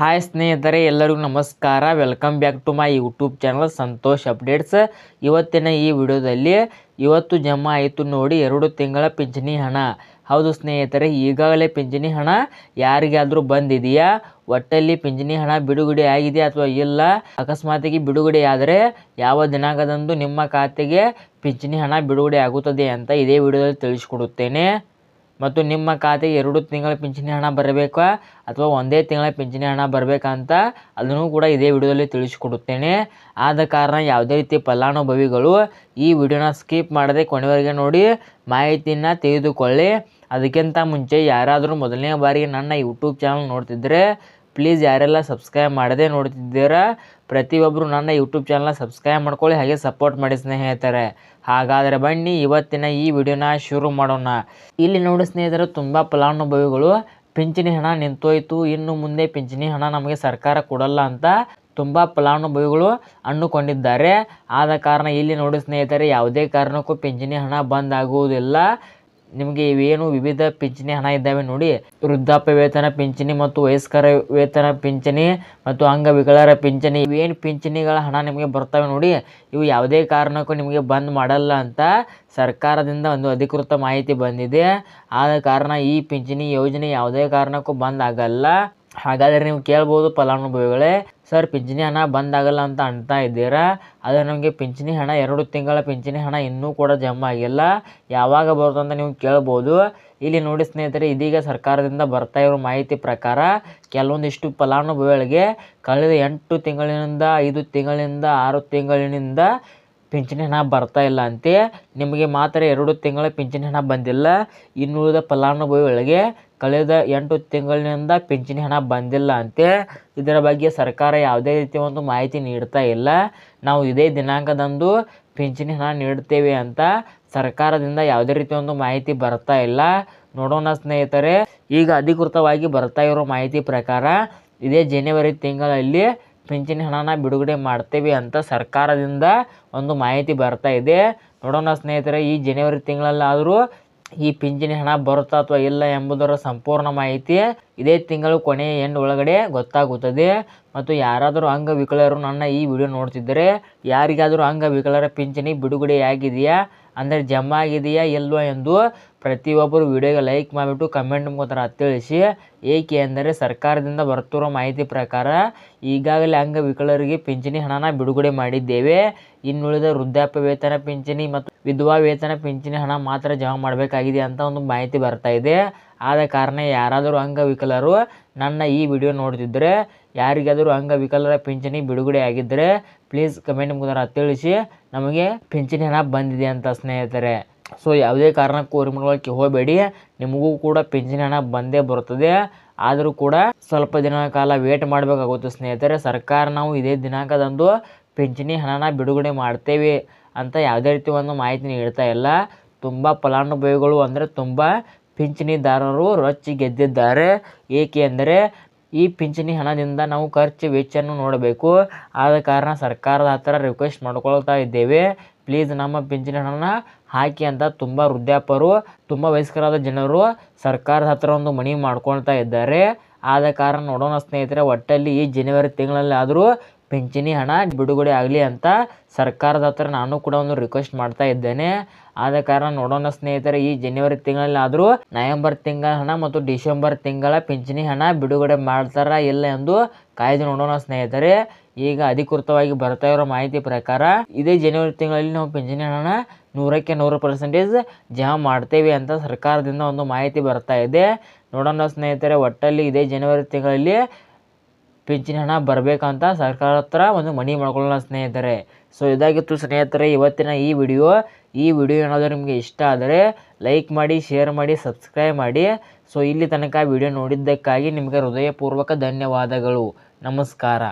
Hi ಸ್ನೇಹಿತರೆ, ಎಲ್ಲರಿಗೂ ನಮಸ್ಕಾರ. Welcome back to my YouTube channel Santosh updates ಇವತ್ತಿನ ಈ ವಿಡಿಯೋದಲ್ಲಿ ಇವತ್ತು ಜಮಾ ಆಯಿತು ನೋಡಿ, ಎರಡು ತಿಂಗಳ ಪಿಂಚಣಿ ಹಣ. ಹೌದು ಸ್ನೇಹಿತರೆ, ಈಗಾಗಲೇ ಪಿಂಚಣಿ ಹಣ ಯಾರಿಗಾದರೂ ಬಂದಿದೆಯಾ? ಒಟ್ಟಲ್ಲಿ ಪಿಂಚಣಿ ಹಣ ಬಿಡುಗಡೆ ಆಗಿದೆಯಾ ಅಥವಾ ಇಲ್ಲ? ಅಕಸ್ಮಾತಿಗೆ ಬಿಡುಗಡೆ ಆದರೆ ಯಾವ ದಿನಾಂಕದಂದು ನಿಮ್ಮ ಖಾತೆಗೆ ಪಿಂಚಣಿ ಹಣ ಬಿಡುಗಡೆ ಆಗುತ್ತದೆ ಅಂತ ಇದೇ ವಿಡಿಯೋದಲ್ಲಿ ತಿಳಿಸ್ಕೊಡುತ್ತೇನೆ. ಮತ್ತು ನಿಮ್ಮ ಖಾತೆಗೆ ಎರಡು ತಿಂಗಳ ಪಿಂಚಣಿ ಹಣ ಬರಬೇಕಾ ಅಥವಾ ಒಂದೇ ತಿಂಗಳ ಪಿಂಚಣಿ ಹಣ ಬರಬೇಕಂತ ಅದನ್ನು ಕೂಡ ಇದೇ ವಿಡಿಯೋದಲ್ಲಿ ತಿಳಿಸಿಕೊಡುತ್ತೇನೆ. ಆದ ಕಾರಣ ಯಾವುದೇ ರೀತಿ ಫಲಾನುಭವಿಗಳು ಈ ವಿಡಿಯೋನ ಸ್ಕಿಪ್ ಮಾಡದೆ ಕೊನೆವರೆಗೆ ನೋಡಿ ಮಾಹಿತಿಯನ್ನು ತೆಗೆದುಕೊಳ್ಳಿ ಅದಕ್ಕಿಂತ ಮುಂಚೆ ಯಾರಾದರೂ ಮೊದಲನೇ ಬಾರಿಗೆ ನನ್ನ ಯೂಟ್ಯೂಬ್ ಚಾನಲ್ ನೋಡ್ತಿದ್ದರೆ ಪ್ಲೀಸ್ ಯಾರೆಲ್ಲ ಸಬ್ಸ್ಕ್ರೈಬ್ ಮಾಡದೆ ನೋಡ್ತಿದ್ದೀರಾ ಪ್ರತಿಯೊಬ್ಬರು ನನ್ನ ಯೂಟ್ಯೂಬ್ ಚಾನಲ್ನ ಸಬ್ಸ್ಕ್ರೈಬ್ ಮಾಡ್ಕೊಳ್ಳಿ, ಹಾಗೆ ಸಪೋರ್ಟ್ ಮಾಡಿ ಸ್ನೇಹಿತರೆ. ಹಾಗಾದರೆ ಬನ್ನಿ ಇವತ್ತಿನ ಈ ವಿಡಿಯೋನ ಶುರು ಮಾಡೋಣ. ಇಲ್ಲಿ ನೋಡಿ ಸ್ನೇಹಿತರು, ತುಂಬ ಫಲಾನುಭವಿಗಳು ಪಿಂಚಣಿ ಹಣ ನಿಂತೋಯ್ತು. ಇನ್ನು ಮುಂದೆ ಪಿಂಚಣಿ ಹಣ ನಮಗೆ ಸರ್ಕಾರ ಕೊಡಲ್ಲ ಅಂತ ತುಂಬ ಫಲಾನುಭವಿಗಳು ಅಂದುಕೊಂಡಿದ್ದಾರೆ ಆದ ಕಾರಣ ಇಲ್ಲಿ ನೋಡಿ ಸ್ನೇಹಿತರೆ, ಯಾವುದೇ ಕಾರಣಕ್ಕೂ ಪಿಂಚಣಿ ಹಣ ಬಂದ್ ಆಗುವುದಿಲ್ಲ. ನಿಮಗೆ ಇವೇನು ವಿವಿಧ ಪಿಂಚಣಿ ಹಣ ಇದ್ದಾವೆ ನೋಡಿ. ವೃದ್ಧಾಪ್ಯ ವೇತನ ಪಿಂಚಣಿ ಮತ್ತು ವಯಸ್ಕರ ವೇತನ ಪಿಂಚಣಿ ಮತ್ತು ಅಂಗವಿಕಲರ ಪಿಂಚಣಿ ಇವೇನು ಪಿಂಚಣಿಗಳ ಹಣ ನಿಮಗೆ ಬರ್ತವೆ ನೋಡಿ. ಇವು ಯಾವುದೇ ಕಾರಣಕ್ಕೂ ನಿಮಗೆ ಬಂದ್ ಮಾಡಲ್ಲ ಅಂತ ಸರ್ಕಾರದಿಂದ ಒಂದು ಅಧಿಕೃತ ಮಾಹಿತಿ ಬಂದಿದೆ. ಆದ ಕಾರಣ ಈ ಪಿಂಚಣಿ ಯೋಜನೆ ಯಾವುದೇ ಕಾರಣಕ್ಕೂ ಬಂದ್ ಆಗಲ್ಲ. ಹಾಗಾದರೆ ನೀವು ಕೇಳ್ಬೋದು ಫಲಾನುಭವಿಗಳೇ, ಸರ್, ಪಿಂಚಣಿ ಹಣ ಬಂದಾಗಲ್ಲ ಅಂತ ಅಂತಾ ಇದ್ದೀರಾ? ಆದರೆ ನಮಗೆ ಪಿಂಚಣಿ ಹಣ ಎರಡು ತಿಂಗಳ ಪಿಂಚಣಿ ಹಣ ಇನ್ನೂ ಕೂಡ ಜಮಾ ಆಗಿಲ್ಲ. ಯಾವಾಗ ಬರುತ್ತೆ ಅಂತ ನೀವು ಕೇಳ್ಬೋದು. ಇಲ್ಲಿ ನೋಡಿ ಸ್ನೇಹಿತರೆ, ಇದೀಗ ಸರ್ಕಾರದಿಂದ ಬರ್ತಾ ಇರೋ ಮಾಹಿತಿ ಪ್ರಕಾರ ಕೆಲವೊಂದಿಷ್ಟು ಫಲಾನುಭವಿಗಳಿಗೆ ಕಳೆದ ಎಂಟು ತಿಂಗಳಿನಿಂದ ಐದು ತಿಂಗಳಿನಿಂದ ಆರು ತಿಂಗಳಿನಿಂದ ಪಿಂಚಣಿ ಹಣ ಬರ್ತಾ ಇಲ್ಲ ಅಂತೆ. ನಿಮಗೆ ಮಾತ್ರ ಎರಡು ತಿಂಗಳ ಪಿಂಚಣಿ ಹಣ ಬಂದಿಲ್ಲ. ಇನ್ನುಳಿದ ಫಲಾನುಭವಿಗಳಿಗೆ ಕಳೆದ ಎಂಟು ತಿಂಗಳಿನಿಂದ ಪಿಂಚಣಿ ಹಣ ಬಂದಿಲ್ಲ ಅಂತೆ. ಇದರ ಬಗ್ಗೆ ಸರ್ಕಾರ ಯಾವುದೇ ರೀತಿಯ ಒಂದು ಮಾಹಿತಿ ನೀಡ್ತಾ ಇಲ್ಲ. ನಾವು ಇದೇ ದಿನಾಂಕದಂದು ಪಿಂಚಣಿ ಹಣ ನೀಡುತ್ತೇವೆ ಅಂತ ಸರ್ಕಾರದಿಂದ ಯಾವುದೇ ರೀತಿಯ ಒಂದು ಮಾಹಿತಿ ಬರ್ತಾ ಇಲ್ಲ. ನೋಡೋಣ ಸ್ನೇಹಿತರೆ, ಈಗ ಅಧಿಕೃತವಾಗಿ ಬರ್ತಾ ಇರೋ ಮಾಹಿತಿ ಪ್ರಕಾರ ಇದೇ ಜನವರಿ ತಿಂಗಳಲ್ಲಿ ಪಿಂಚಣಿ ಹಣನ ಬಿಡುಗಡೆ ಮಾಡ್ತೇವೆ ಅಂತ ಸರ್ಕಾರದಿಂದ ಒಂದು ಮಾಹಿತಿ ಬರ್ತಾ ಇದೆ. ನೋಡೋಣ ಸ್ನೇಹಿತರೆ, ಈ ಜನವರಿ ತಿಂಗಳಲ್ಲಾದರೂ ಈ ಪಿಂಚಣಿ ಹಣ ಬರುತ್ತಾ ಅಥವಾ ಇಲ್ಲ ಎಂಬುದರ ಸಂಪೂರ್ಣ ಮಾಹಿತಿ ಇದೇ ತಿಂಗಳು ಕೊನೆಯ ಎಂಡ್ ಒಳಗಡೆ ಗೊತ್ತಾಗುತ್ತದೆ. ಮತ್ತು ಯಾರಾದರೂ ಅಂಗವಿಕಲರು ನನ್ನ ಈ ವಿಡಿಯೋ ನೋಡ್ತಿದ್ದರೆ ಯಾರಿಗಾದರೂ ಅಂಗವಿಕಲರ ಪಿಂಚಣಿ ಬಿಡುಗಡೆಯಾಗಿದೆಯಾ? ಅಂದರೆ ಜಮಾ ಆಗಿದೆಯಾ ಇಲ್ವಾ ಎಂದು ಪ್ರತಿಯೊಬ್ಬರು ವಿಡಿಯೋಗೆ ಲೈಕ್ ಮಾಡಿಬಿಟ್ಟು ಕಮೆಂಟ್ ಮುಖಾಂತರ ತಿಳಿಸಿ. ಏಕೆ ಅಂದರೆ ಸರ್ಕಾರದಿಂದ ಬರ್ತಿರೋ ಮಾಹಿತಿ ಪ್ರಕಾರ ಈಗಾಗಲೇ ಅಂಗವಿಕಲರಿಗೆ ಪಿಂಚಣಿ ಹಣನ ಬಿಡುಗಡೆ ಮಾಡಿದ್ದೇವೆ. ಇನ್ನುಳಿದ ವೃದ್ಧಾಪ್ಯ ವೇತನ ಪಿಂಚಣಿ ಮತ್ತು ವಿಧವಾ ವೇತನ ಪಿಂಚಣಿ ಹಣ ಮಾತ್ರ ಜಮಾ ಮಾಡಬೇಕಾಗಿದೆ ಅಂತ ಒಂದು ಮಾಹಿತಿ ಬರ್ತಾ ಇದೆ. ಆದ ಕಾರಣ ಯಾರಾದರೂ ಅಂಗವಿಕಲರು ನನ್ನ ಈ ವಿಡಿಯೋ ನೋಡ್ತಿದ್ದರೆ ಯಾರಿಗಾದರೂ ಅಂಗವಿಕಲರ ಪಿಂಚಣಿ ಬಿಡುಗಡೆ ಆಗಿದ್ದರೆ ಪ್ಲೀಸ್ ಕಮೆಂಟ್ ಮುಖಾಂತರ ತಿಳಿಸಿ, ನಮಗೆ ಪಿಂಚಣಿ ಹಣ ಬಂದಿದೆ ಅಂತ ಸ್ನೇಹಿತರೆ. ಸೊ ಯಾವುದೇ ಕಾರಣಕ್ಕೂ ಊರಿಗೆ ಹೋಗಬೇಡಿ. ನಿಮಗೂ ಕೂಡ ಪಿಂಚಣಿ ಹಣ ಬಂದೇ ಬರುತ್ತದೆ. ಆದರೂ ಕೂಡ ಸ್ವಲ್ಪ ದಿನಗಳ ಕಾಲ ವೇಟ್ ಮಾಡಬೇಕಾಗುತ್ತೆ ಸ್ನೇಹಿತರೆ. ಸರ್ಕಾರ ನಾವು ಇದೇ ದಿನಾಂಕದಂದು ಪಿಂಚಣಿ ಹಣನ ಬಿಡುಗಡೆ ಮಾಡ್ತೇವೆ ಅಂತ ಯಾವುದೇ ರೀತಿ ಒಂದು ಮಾಹಿತಿ ನೀಡ್ತಾ ಇಲ್ಲ. ತುಂಬ ಫಲಾನುಭವಿಗಳು ಅಂದರೆ ತುಂಬ ಪಿಂಚಣಿದಾರರು ರೊಚ್ಚಿ ಗೆದ್ದಿದ್ದಾರೆ. ಏಕೆ ಅಂದರೆ ಈ ಪಿಂಚಣಿ ಹಣದಿಂದ ನಾವು ಖರ್ಚು ವೆಚ್ಚವನ್ನು ನೋಡಬೇಕು. ಆದ ಕಾರಣ ಸರ್ಕಾರದ ಹತ್ತಿರ ರಿಕ್ವೆಸ್ಟ್ ಮಾಡ್ಕೊಳ್ತಾ ಇದ್ದೇವೆ. ಪ್ಲೀಸ್ ನಮ್ಮ ಪಿಂಚಣಿ ಹಣನ ಹಾಕಿ ಅಂತ ತುಂಬ ವೃದ್ಧಾಪರು, ತುಂಬ ವಯಸ್ಕರಾದ ಜನರು ಸರ್ಕಾರದ ಹತ್ತಿರ ಒಂದು ಮನವಿ ಮಾಡ್ಕೊಳ್ತಾ ಇದ್ದಾರೆ. ಆದ ಕಾರಣ ನೋಡೋಣ ಸ್ನೇಹಿತರೆ, ಒಟ್ಟಲ್ಲಿ ಈ ಜನವರಿ ತಿಂಗಳಲ್ಲಿ ಆದರೂ ಪಿಂಚಣಿ ಹಣ ಬಿಡುಗಡೆ ಆಗಲಿ ಅಂತ ಸರ್ಕಾರದ ಹತ್ರ ನಾನು ಕೂಡ ಒಂದು ರಿಕ್ವೆಸ್ಟ್ ಮಾಡ್ತಾ ಇದ್ದೇನೆ. ಆದ ಕಾರಣ ನೋಡೋಣ ಸ್ನೇಹಿತರೆ, ಈ ಜನವರಿ ತಿಂಗಳಲ್ಲಿ ಆದರೂ ನವೆಂಬರ್ ತಿಂಗಳ ಹಣ ಮತ್ತು ಡಿಸೆಂಬರ್ ತಿಂಗಳ ಪಿಂಚಣಿ ಹಣ ಬಿಡುಗಡೆ ಮಾಡ್ತಾರಾ ಇಲ್ಲ ಎಂದು ಕಾಯ್ದು ನೋಡೋಣ ಸ್ನೇಹಿತರೆ. ಈಗ ಅಧಿಕೃತವಾಗಿ ಬರ್ತಾ ಇರೋ ಮಾಹಿತಿ ಪ್ರಕಾರ, ಇದೇ ಜನವರಿ ತಿಂಗಳಲ್ಲಿ ನಾವು ಪಿಂಚಣಿ ಹಣ ನೂರಕ್ಕೆ ನೂರು ಪರ್ಸೆಂಟೇಜ್ ಜಮಾ ಮಾಡ್ತೇವೆ ಅಂತ ಸರ್ಕಾರದಿಂದ ಒಂದು ಮಾಹಿತಿ ಬರ್ತಾ ಇದೆ. ನೋಡೋಣ ಸ್ನೇಹಿತರೆ, ಒಟ್ಟಲ್ಲಿ ಇದೇ ಜನವರಿ ತಿಂಗಳಲ್ಲಿ ಪಿಂಚಣಿ ಹಣ ಬರಬೇಕಂತ ಸರ್ಕಾರ ಹತ್ರ ಒಂದು ಮನಿ ಮಾಡ್ಕೊಳ್ಳೋಣ ಸ್ನೇಹಿತರೆ. ಸೊ ಇದಾಗಿತ್ತು ಸ್ನೇಹಿತರೆ, ಇವತ್ತಿನ ಈ ವಿಡಿಯೋ ಈ ವಿಡಿಯೋ ಏನಾದರೂ ನಿಮಗೆ ಇಷ್ಟ ಆದರೆ ಲೈಕ್ ಮಾಡಿ ಶೇರ್ ಮಾಡಿ ಸಬ್ಸ್ಕ್ರೈಬ್ ಮಾಡಿ. ಸೊ ಇಲ್ಲಿ ತನಕ ವಿಡಿಯೋ ನೋಡಿದ್ದಕ್ಕಾಗಿ ನಿಮಗೆ ಹೃದಯಪೂರ್ವಕ ಧನ್ಯವಾದಗಳು. ನಮಸ್ಕಾರ.